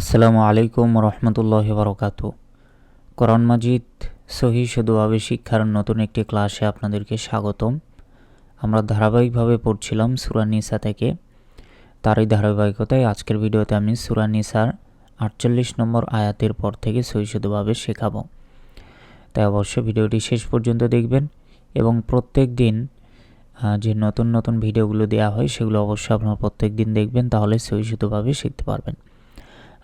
আসসালামু আলাইকুম রহমতুল্লাহ বরকাত। কোরআন মাজিদ সহি সদুভাবে শিক্ষার নতুন একটি ক্লাসে আপনাদেরকে স্বাগতম। আমরা ধারাবাহিকভাবে পড়ছিলাম সুরা নিসা থেকে। তারই ধারাবাহিকতায় আজকের ভিডিওতে আমি সুরা নিসার আটচল্লিশ নম্বর আয়াতের পর থেকে সহি সদুভাবে শেখাবো। তাই অবশ্যই ভিডিওটি শেষ পর্যন্ত দেখবেন এবং প্রত্যেক দিন যে নতুন নতুন ভিডিওগুলো দেওয়া হয় সেগুলো অবশ্যই আপনারা প্রত্যেক দিন দেখবেন, তাহলে সহি শিখতে পারবেন।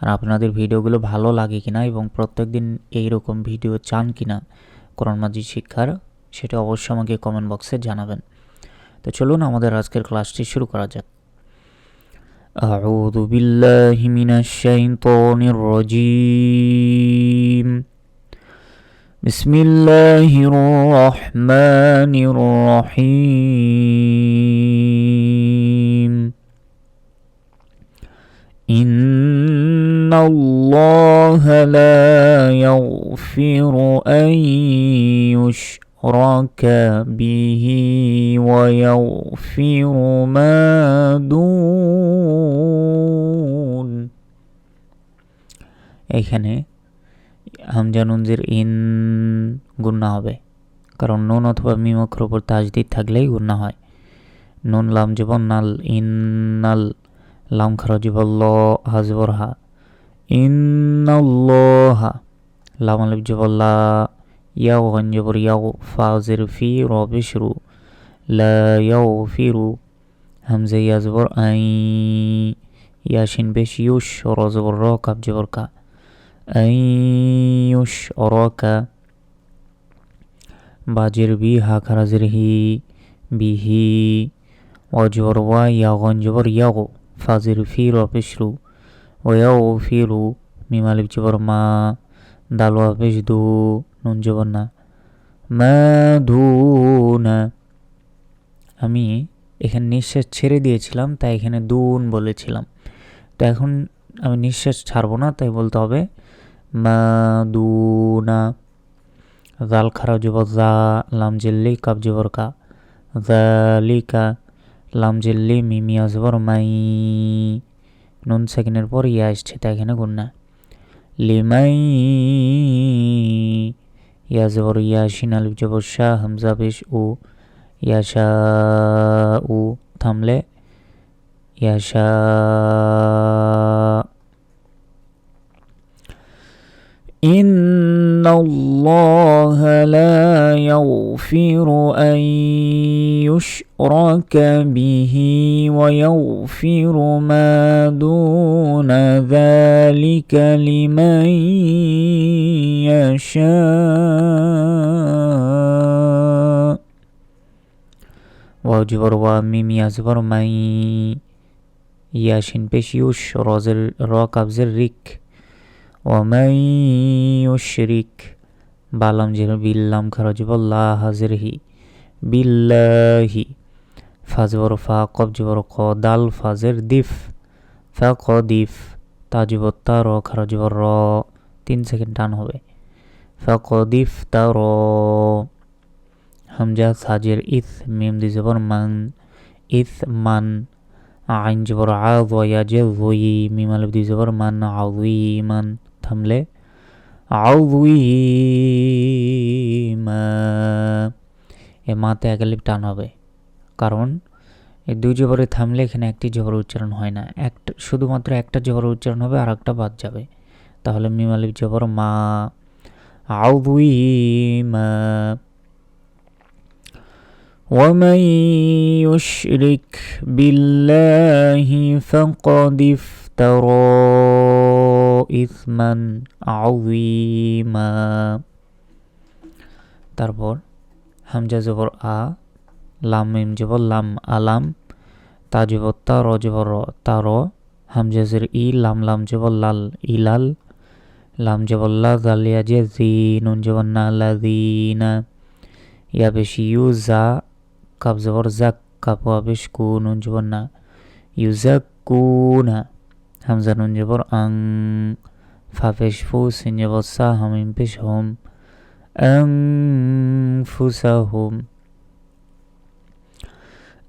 আর আপনাদের ভিডিওগুলো ভালো লাগে কিনা এবং প্রত্যেক দিন এইরকম ভিডিও চান কিনা কোরআন মাজিদ শিক্ষার সেটা অবশ্যই আমাকে কমেন্ট বক্সে জানাবেন তো চলুন আমাদের আজকের ক্লাসটি শুরু করা যাক أعوذ بالله من الشيطان الرجيم بسم الله الرحمن الرحيم الله لا يغفر أن يشرك به ويغفر ما دون এখানে হামজা নুনজির ইন গুন্না হবে কারণ নুন অথবা মিম অক্ষর উপর তাজদিদ থাকলেই গুন্না হয় নুন লাম জীবন নাল ইন্নাল লাম খারজিবল ল হাজবর হা ইন্নাল্লাহা লাম আলিফ জবল্লা ইয়াও গঞ্জবর ইয়াও ফাজির ফি রবিশরু লা ইয়াও ফিরু হামজা ইয়াজবর আই ইয়াসিন বেশ ইউশ রজবর র কাব জবর কা আইয়ুশ অরকা বাজের বি হা খারাজের হি বিহি অজবর ওয়া ইয়াগঞ্জবর ইয়াগো ফাজির ফি রপেশরু ওয়াউফিরু মিম আলিফ জবর মা দাল ওয়াফিস দু নুন জবর না আমি এখানে নিঃশ্বাস ছেড়ে দিয়েছিলাম, তাই এখানে দুন বলেছিলাম। তো এখন আমি নিঃশ্বাস ছাড়বো না, তাই বলতে হবে মাদুনা জাল খারা জব জা লাম জেল্লি কাব জবর কা জালিকা লাম জেল্লি মিমিয়া জবর মাই। নুন সেকেন্ডের পর ইয়া আসছে তাই এখানে গুন্না লিমাই ইয়া জবর ইয়াসিন আলিফ জবর শাহ হামজা পেশ ও ইয়াশা উ থামলে ইয়াশা ان الله لا يغفر ان يشرك به ويغفر ما دون ذلك لمن يشاء وجبر وميم يزبر من یاشن بشيوش رازل راكب قبض ওমাই ইউশরিক বালাম যেন বিল্লাম খরচ বল্লা হাজির হি বিল্লাহি ফাজবর ফা কবজবর ক দাল ফাজের দিফ ফা ক দিফ তাজব তা র খরজবর র তিন সেকেন্ড টান হবে ফা ক দিফ তা র হামজা সাজের ইথ মিম দিজবর মান ইথ মান আইন জবর আ দয়া জে মিমাল দিজবর মান আউই মান থামলে আউইমা এ মাতে এক লিপ টান হবে কারণ এই দুই জবরে থামলে এখানে একটি জবর উচ্চারণ হয় না একটা শুধুমাত্র একটা জবর উচ্চারণ হবে আর একটা বাদ যাবে তাহলে মিম আলিফ জবর মা আউইমা ومن يشرك بالله فقد افترى ইসমান তারপর হামজা জবর আ, লাম মিম জব লাম আলাম, তা জবর তা, র জবর র তা, র। হামজা ই, লাম লাম জব লাল ই লাল লাম জব লা জে জি, নুন জব না লা না। ইয়া পেশ ইউ জা, কাপ জবর জাক কাপ পেশ কু, নুন জব না ইউ জাক কু না। নুন জবর আং ফা পেশ ফু সিন জবর সা হামিম পেশ হোম أنفسهم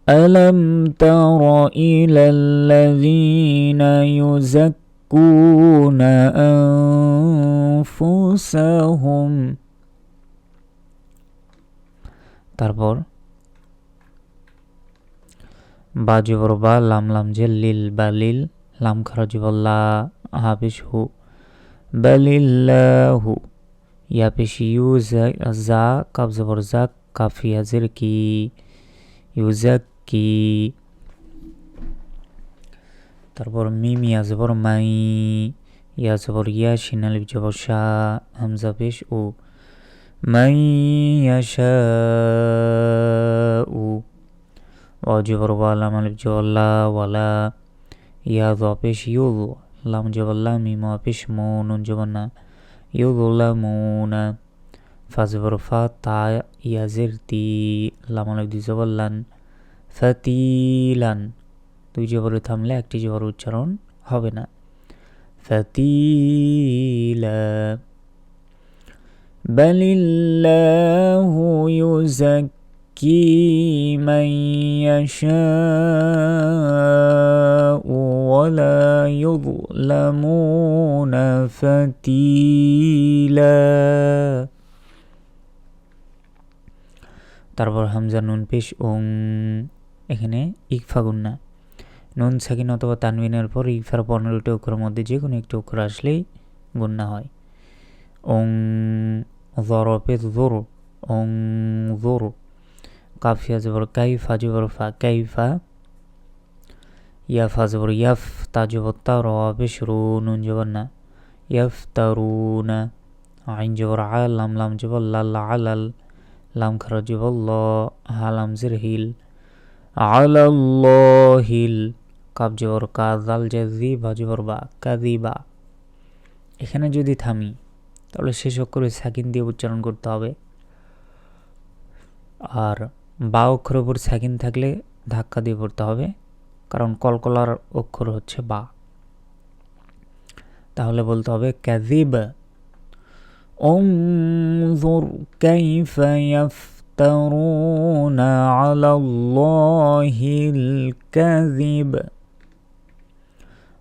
ألم تر إلى الذين يزكون يزكون أنفسهم তারপর বা জবর বা লাম লাম যে লিল বা লিল লাম খারা জবর লা হাফিস হু বালিল্লাহু। ইয়া পেশ ইউ জা কাব জবর জা কাফিয়া জের কি ইউজাক্কি। তারপর মিম ইয়া জবর মাই ইয়া জবর ইয়া শিনালিপ জবর শা, হামজা পেশ ও মাই ইয়াশাউ ওয়াজিবর ওয়ালা, মালিক জওয়াল্লা ওয়ালা। ইয়া পেশ ইউল লাম জওয়াল্লা মিম পেশ মো নুন জবান্না ইউদুল্লা মুনা ফাজবর ফা তা ইয়াজের তি লাম আলিক দুই জবল্লান ফাতিলান দুই জবরে থামলে একটি জবর উচ্চারণ হবে না ফাতিলা بل الله يزكي من يشاء ولا يظلمون فتيلا তারপর হামজা নুন পেশ ওং এখানে ইকফা গুন্না নুন সাকিন অথবা তানবিনের পর ইকফার পনেরোটি অক্ষরের মধ্যে যে কোনো একটি অক্ষর আসলেই গুন্না হয় ওং ضربت ذر انظر কাফিয়া জবর কাইফা জবর ফা কাইফা ইয়াফা জবর ইয়াফ তা জবর তা র নুন জবর না ইয়াফ তারুনা আইন জবর আ লাম লাম জবর লাল আলাল লাম খারা জবর ল হালাম জির হিল আলাল্লাহিল কাব জবর কা দাল জাজি বা জবর বা কাদিবা এখানে যদি থামি, তাহলে শেষ অক্ষরে সাকিন দিয়ে উচ্চারণ করতে হবে। আর বা অক্ষরের উপর সাকিন থাকলে ধাক্কা দিয়ে পড়তে হবে। কারণ কলকলার অক্ষর হচ্ছে বা তাহলে বলতে হবে ক্যাজিব انظر كيف يفترون على الله الكذب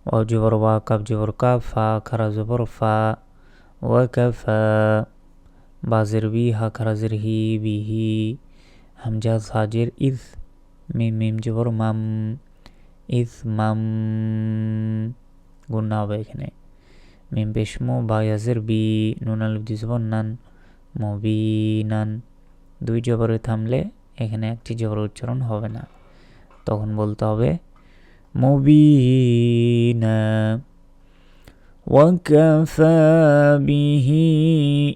وجبر واكب جبر كافا كرا زبر فا ওয়াকাফা বাজের বি হাখারাজের হি বিহি হামজা সাজের ইস মিম মিম জবর মাম ইস মাম গুন্না হবে এখানে মিম পেশমো বায়াজের বি নুন আলিফ দি জবর নান মবি নান দুই জবরে থামলে এখানে একটি জবর উচ্চারণ হবে না তখন বলতে হবে মবিনা وكفى به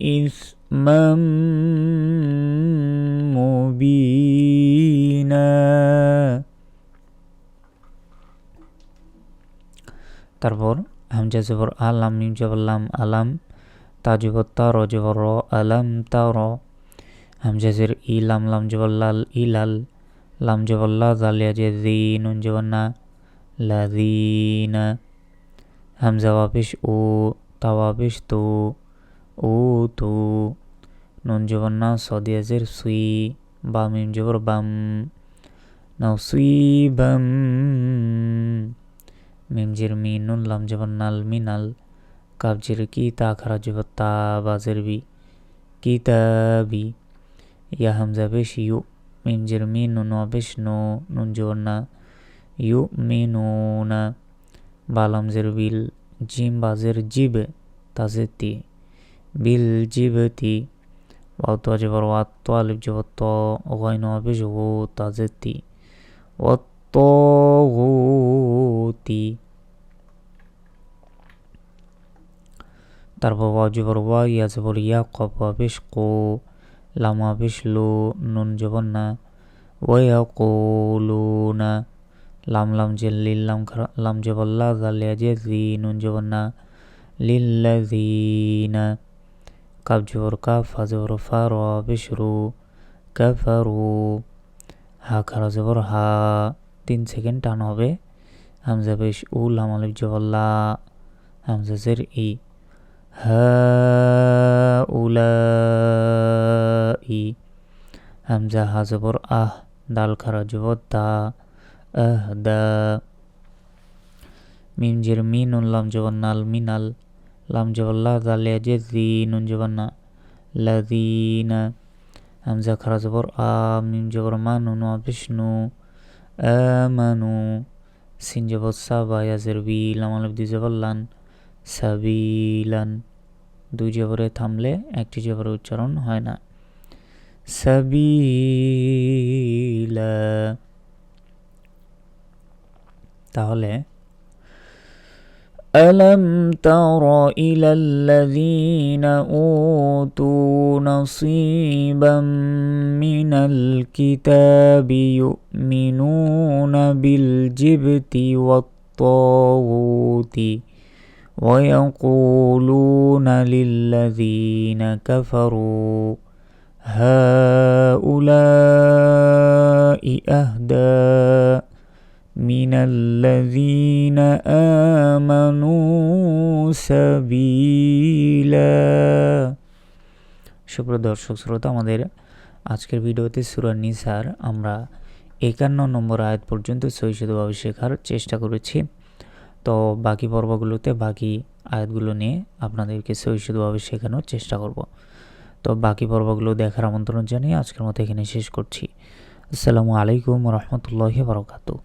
إثما مبينا তারপর হামজা জবর আলাম মিম জবরলাম আলাম, তা জবর তা র জবর র, আলাম, তা র। হামজা জের ইলাম লাম জবরলাল ইলাল লাম জবরলা জালিয়া জে জি, নুন জবরনা লাদিনা হামজা ওয়াপিস ও তাওয়াপিস তো ও তো। নুন জবর না সদিয়াজের সুই, বাম মিম জবর বাম। নাও সুই বাম। মিম জির মি নুন লাম জবর নাল মিনাল কাবজির কি তা খারা জবর তা বাজের বি কিতাবি ইয়া হামজা বেশ ইউ মিম জির মি নুন ওয়াপিস নো, নুন জবর না, ইউ মি নো না। বালাম জের বিল, জিম বাজের জিবে তাজে তি, বিল ওয়াও তো জবর ওয়াত তো আলিফ জবর ত ওয়াইন আবিশ ও তাজে তি ওয়াত তি তারপর ওয়া জবর ওয়া ইয়া জবর ইয়া কফ আবিশ কো লাম আবিশ লো নুন জবর না ওয়া কোলুনা লাম লাম যে লিল্লাম লাম জবল্লা জালিয়া যে জি নুন জবন্না লিল্লাযিনা কাব জবর কাফ, ফা জবর ফা, র বিশরু কাফারু হা খারা জবর হা। তিন সেকেন্ড টান হবে। হামজা বেশ উ লাম আলিফ জবল্লা হামজা জের ই। ই। হামজা হা জবর আহ, দাল খারা জবর দা আহদা মিম জের মি, নুন লাম জবর নাল মিনাল লাম জবর লা দালে যে জি, নুন জবর না লাদিনা হামজা খারা জবর আ, মিম জবর মা, নুন বিষ্ণু। সা বা ইয়াজের বি লাম আলিফ দি জবর লান সাবিলান দুই জবরে থামলে একটি জবরে উচ্চারণ হয় না সাবিলা তাহলে ألم تر إلى الذين أوتوا نصيبا من الكتاب يؤمنون بالجبت والطاغوت ويقولون للذين كفروا هؤلاء أهدى من الذين آمنوا سبيلا সুপ্রিয় দর্শক শ্রোতা আমাদের আজকের ভিডিওতে সুরা নিসার আমরা একান্ন নম্বর আয়াত পর্যন্ত সহিষ্ণুভাবে শেখার চেষ্টা করেছি তো বাকি পর্বগুলোতে বাকি আয়াতগুলো নিয়ে আপনাদেরকে সহিষ্ণুভাবে শেখানোর চেষ্টা করব তো বাকি পর্বগুলো দেখার আমন্ত্রণ জানিয়ে আজকের মতো এখানে শেষ করছি আসসালামু আলাইকুম রহমতুল্লাহ বরকাতু